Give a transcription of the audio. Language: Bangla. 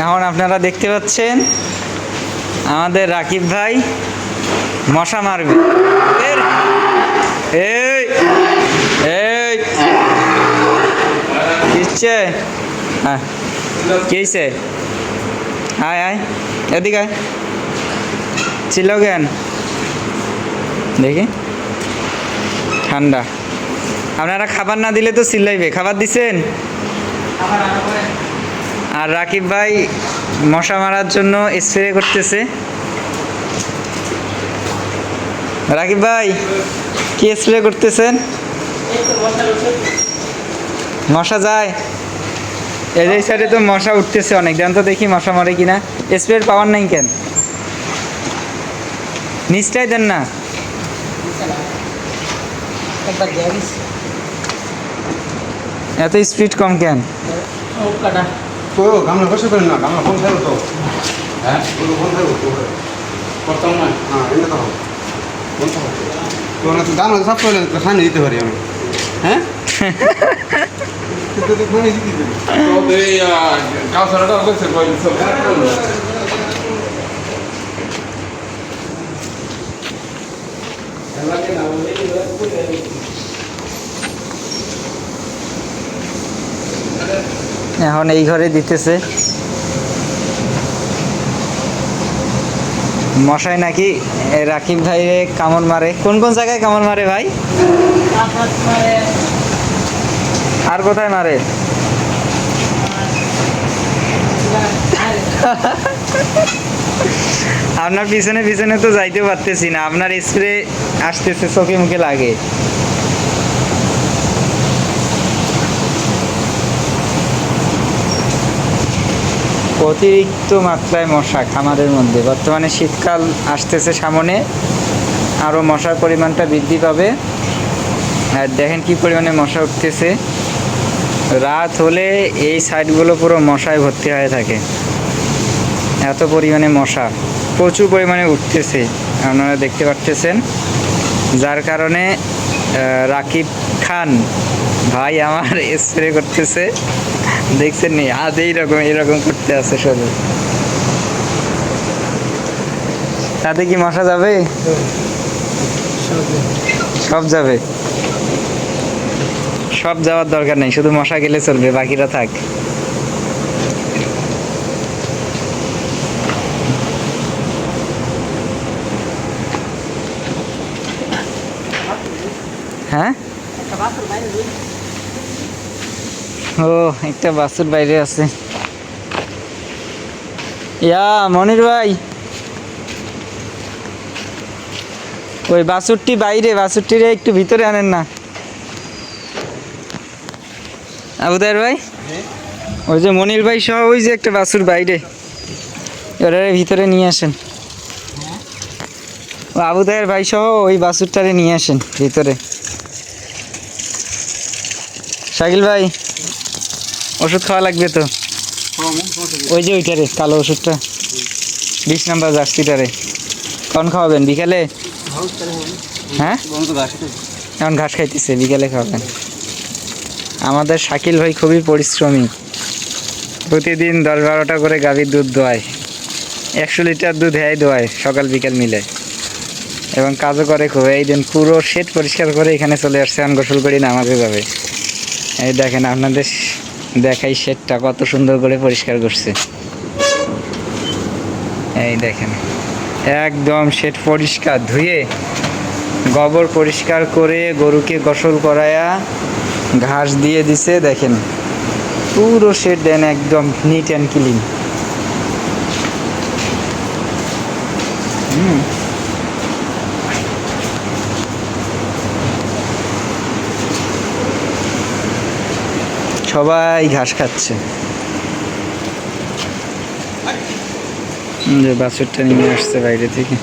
এখন আপনারা দেখতে পাচ্ছেন আমাদের রাকিব ভাই মশা মারবে। এই এই। হ্যাঁ। ছিল জ্ঞান দেখি। ঠান্ডা। আপনারা খাবার না দিলে তো চিল্লাইবে। খাবার দিছেন? আর রাকিব ভাই মশা মারার জন্য স্প্রে করতেছে। রাকিব ভাই, কি স্প্রে করতেছেন? মশা যায়। এই সাইডে তো মশা উঠতেছে অনেক। দেন তো দেখি মশা মারে কিনা। স্প্রের পাওয়ার নাই কেন? নিচটাই দেন না। এত স্পিড কম কেন? তো গামলা বসে করেন না গামলা ফোন থাকবে তো। হ্যাঁ? ফোন থাকবে তো করতাম না। হ্যাঁ এনে তো। হবে ফোন তো না তো গামলা সব করলে খানি দিতে পারি আমি। হ্যাঁ? কিন্তু তো খানি দিতে পারি তো এই কাউসারটা কইছে কই এখন এই ঘরে দিতেছে। মশাই নাকি রাকিব ভাই কামড় মারে। কোন কোন জায়গায় কামড় মারে ভাই? আর কোথায় মারে? আপনার পিছনে পিছনে তো যাইতে পারতেছি না। আপনার স্প্রে আসতেছে, চোখে মুখে লাগে। অতিরিক্ত মাত্রায় মশা খামারের মধ্যে। বর্তমানে শীতকাল আসতেছে সামনে আরও মশার পরিমাণটা বৃদ্ধি পাবে। আর দেখেন কি পরিমাণে মশা উঠতেছে। রাত হলে এই সাইডগুলো পুরো মশায় ভর্তি হয়ে থাকে। এত পরিমাণে মশা, প্রচুর পরিমাণে উঠতেছে, আপনারা দেখতে পাচ্ছেন যার কারণে রাকিব খান ভাই আমার স্প্রে করতেছে। দেখছেন নি? হাত এইরকম এইরকম করতে আছে শুধু তাতে কি মশা যাবে? সব যাবে। সব যাওয়ার দরকার নেই, শুধু মশা গেলে চলবে, বাকিরা থাক। হ্যাঁ একটা বাসের বাইরে দুই ও, একটা বাসুর বাইরে আছে। ইয়া, মনির ভাই। ওই বাসুরটি বাইরে, বাসুরটিরে একটু ভিতরে আনেন না। আবুদার ভাই? ওই যে মনির ভাই সহ ওই যে একটা বাসুর বাইরে। ওরা ভিতরে নিয়ে আসেন। আবুদায়ের ভাই সহ ওই বাসুরটারে নিয়ে আসেন ভিতরে। শাকিল ভাই ওষুধ খাওয়া লাগবে তো? ওই যে ওইটারে কালো ওষুধটা। বিশ নাম্বার জার্সিটারে। কখন খাওয়াবেন? বিকালে? হ্যাঁ? এখন ঘাস খাইতেছে বিকালে খাওয়াবেন। আমাদের শাকিল ভাই খুবই পরিশ্রমী। প্রতিদিন দশ বারোটা করে গাভীর দুধ দোয়ায়। একশো লিটার দুধ হ্যাঁ দোয়ায় সকাল বিকাল মিলে। এবং কাজও করে খুব। এই দিন পুরো শেড পরিষ্কার করে এখানে চলে আসছে আন গোসল করি নামাজে যাবে। এই দেখেন আপনাদের দেখাই শেডটা কত সুন্দর করে পরিষ্কার করছে। এই দেখেন, একদম শেড পরিষ্কার ধুয়ে গোবর পরিষ্কার করে গরুকে গোসল করায়া ঘাস দিয়ে দিছে, দেখেন। পুরো শেড দেন একদম নিট অ্যান্ড ক্লিন সবাই ঘাস খাচ্ছে। যে নিয়ে আসছে বাইরে থেকে।